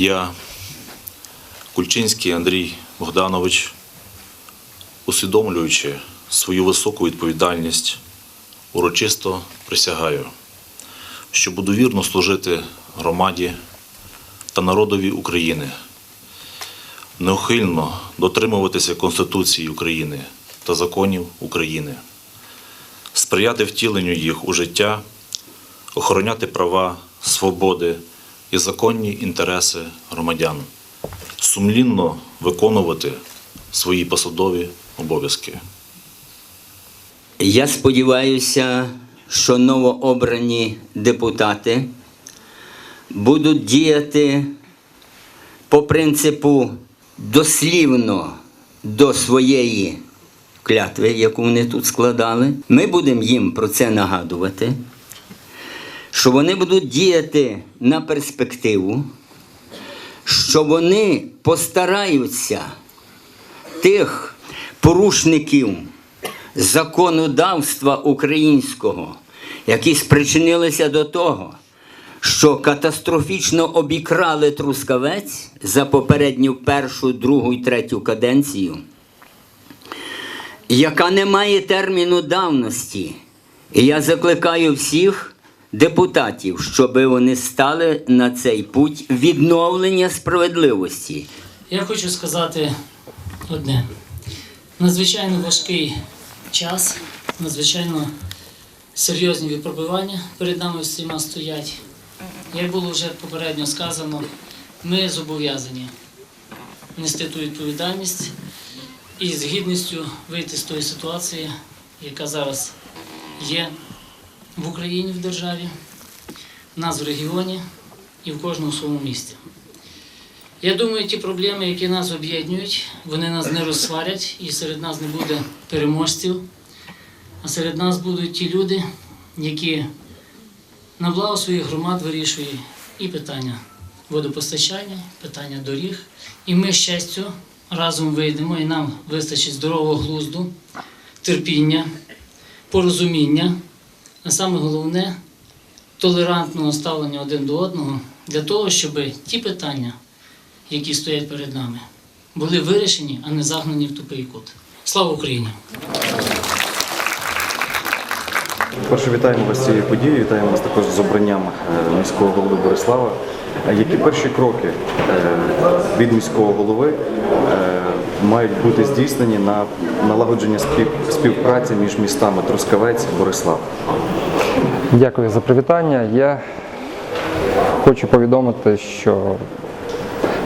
Я, Кульчинський Андрій Богданович, усвідомлюючи свою високу відповідальність, урочисто присягаю, що буду вірно служити громаді та народові України, неухильно дотримуватися Конституції України та законів України, сприяти втіленню їх у життя, охороняти права, свободи і законні інтереси громадян, сумлінно виконувати свої посадові обов'язки. Я сподіваюся, що новообрані депутати будуть діяти по принципу дослівно до своєї клятви, яку вони тут складали. Ми будемо їм про це нагадувати, що вони будуть діяти на перспективу, що вони постараються тих порушників законодавства українського, які спричинилися до того, що катастрофічно обікрали Трускавець за попередню першу, другу і третю каденцію, яка не має терміну давності. І я закликаю всіх депутатів, щоб вони стали на цей путь відновлення справедливості. Я хочу сказати одне: надзвичайно важкий час, надзвичайно серйозні випробування перед нами всіма стоять. Як було вже попередньо сказано, ми зобов'язані нести ту відповідальність і з гідністю вийти з тої ситуації, яка зараз є в Україні в державі, в нас в регіоні і в кожному своєму місті. Я думаю, ті проблеми, які нас об'єднують, вони нас не розсварять і серед нас не буде переможців, а серед нас будуть ті люди, які на благо своїх громад вирішують і питання водопостачання, питання доріг. І ми з щастю разом вийдемо, і нам вистачить здорового глузду, терпіння, порозуміння, а саме головне толерантного ставлення один до одного для того, щоб ті питання, які стоять перед нами, були вирішені, а не загнані в тупий кут. Слава Україні! Перше вітаємо вас з цією подією, вітаємо вас також з обранням е, міського голови Борислава. Е, Які перші кроки е, від міського голови мають бути здійснені на налагодження співпраці між містами Трускавець і Борислав? Дякую за привітання. Я хочу повідомити, що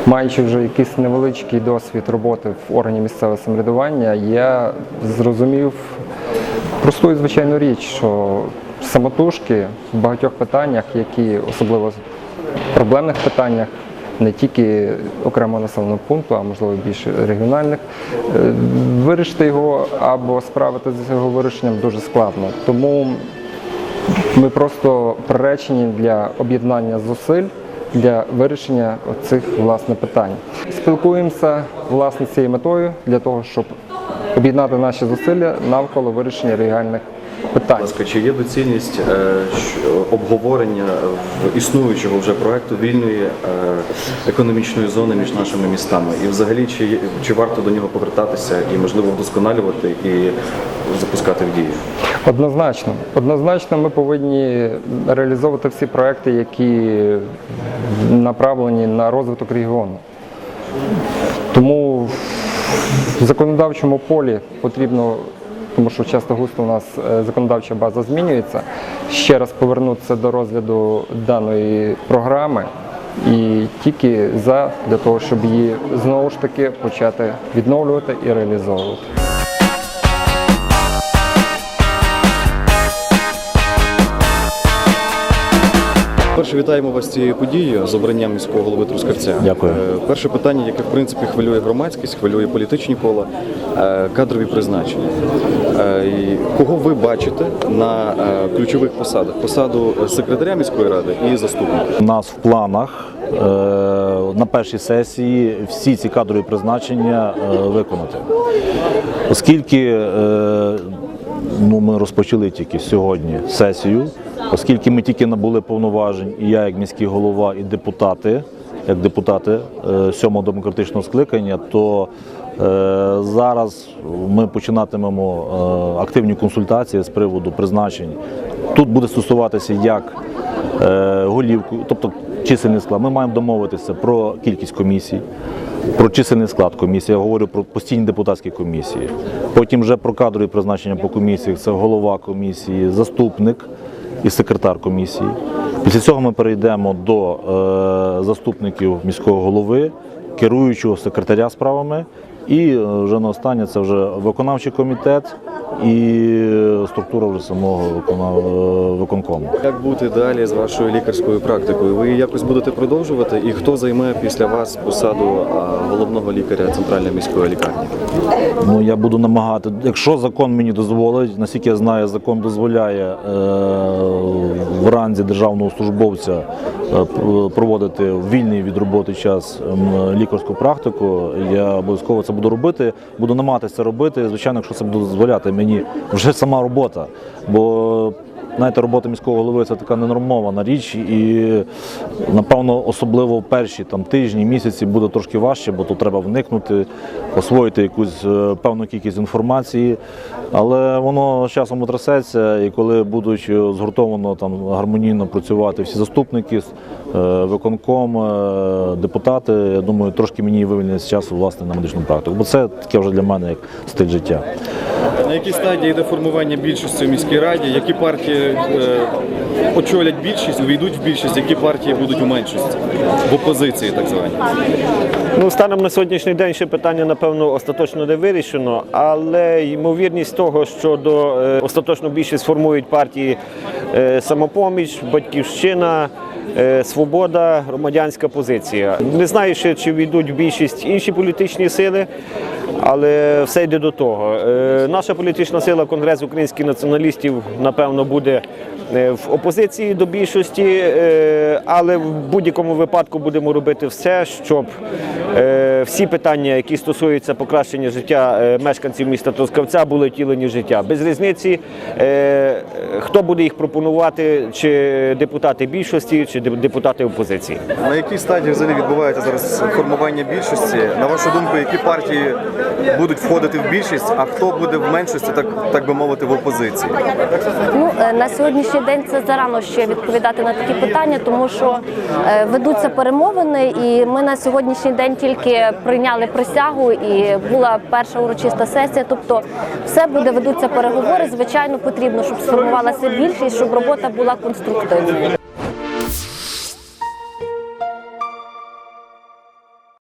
маючи вже якийсь невеличкий досвід роботи в органі місцевого самоврядування, я зрозумів просту і звичайну річ, що самотужки в багатьох питаннях, які особливо в проблемних питаннях, не тільки окремого населеного пункту, а можливо більш регіональних, е, вирішити його або справитися з його вирішенням дуже складно. Тому ми просто приречені для об'єднання зусиль для вирішення цих власне питань. Спілкуємося власне цією метою для того, щоб об'єднати наші зусилля навколо вирішення реальних Будь ласка, чи є доцільність е, обговорення існуючого вже проекту вільної е, економічної зони між нашими містами? І взагалі, чи, чи варто до нього повертатися і можливо вдосконалювати і запускати в дію? Однозначно, однозначно, ми повинні реалізовувати всі проекти, які направлені на розвиток регіону. Тому в законодавчому полі потрібно, тому що часто густо у нас е, законодавча база змінюється, ще раз повернутися до розгляду даної програми і тільки за для того, щоб її знову ж таки почати відновлювати і реалізовувати. Перше вітаємо вас з цією подією з обранням міського голови Трускавця. Дякую. Е, Перше питання, яке в принципі хвилює громадськість, хвилює політичні кола, е, кадрові призначення. Е, Кого ви бачите на ключових посадах? Посаду секретаря міської ради і заступника. У нас в планах на першій сесії всі ці кадрові призначення виконати. Оскільки ну, ми розпочали тільки сьогодні сесію, оскільки ми тільки набули повноважень, і я як міський голова, і депутати як депутати е, сьомого демократичного скликання, то е, зараз ми починатимемо е, активні консультації з приводу призначень. Тут буде стосуватися як голівку, тобто чисельний склад. Ми маємо домовитися про кількість комісій, про чисельний склад комісії. Я говорю про постійні депутатські комісії. Потім вже про кадрові призначення по комісіях. Це голова комісії, заступник і секретар комісії. Після цього ми перейдемо до е, заступників міського голови, керуючого секретаря справами. І е, вже на останнє це вже виконавчий комітет і структура вже самого е, виконкому. Як бути далі з вашою лікарською практикою? Ви якось будете продовжувати? І хто займе після вас посаду головного лікаря центральної міської лікарні? Ну я буду намагати, якщо закон мені дозволить, наскільки я знаю, закон дозволяє е, в ранзі державного службовця е, проводити вільний від роботи час лікарську практику. Я обов'язково це буду робити. Буду намагатися робити. Звичайно, якщо це буде дозволяти мені вже сама робота. Бо Знаєте, робота міського голови це така ненормована річ, і напевно, особливо в перші там тижні, місяці буде трошки важче, бо тут треба вникнути, освоїти якусь е, певну кількість інформації. Але воно з часом утрясеться, і коли будуть е, згуртовано там гармонійно працювати всі заступники, е, виконком, депутати, я думаю, трошки мені вивільниться часу власне на медичну практику, бо це таке вже для мене як стиль життя. На якій стадії йде формування більшості в міській раді? Які партії очолять більшість, увійдуть в більшість, які партії будуть у меншості в опозиції, так звані? Ну, станом на сьогоднішній день ще питання, напевно, остаточно не вирішено, але ймовірність того, що до е, остаточно більшість формують партії е, самопоміч, батьківщина. е, Свобода, громадянська позиція. Не знаю ще, чи війдуть в більшість інші політичні сили, але все йде до того. Е, Наша політична сила, Конгрес українських націоналістів, напевно, буде е, в опозиції до більшості, е, але в будь-якому випадку будемо робити все, щоб всі питання, які стосуються покращення життя е, мешканців міста Трускавця, були втілені в життя. Без різниці, е, хто буде їх пропонувати, чи депутати більшості, чи депутати опозиції. На якій стадії взагалі відбувається зараз формування більшості? На вашу думку, які партії будуть входити в більшість, а хто буде в меншості, так, так би мовити, в опозиції? Ну е, на сьогоднішній день це зарано ще відповідати на такі питання, тому що ведуться перемовини, і ми на сьогоднішній день тільки прийняли присягу, і була перша урочиста сесія. Тобто, все буде ведуться переговори. Звичайно, потрібно, щоб сформувалася більшість, щоб робота була конструктивною.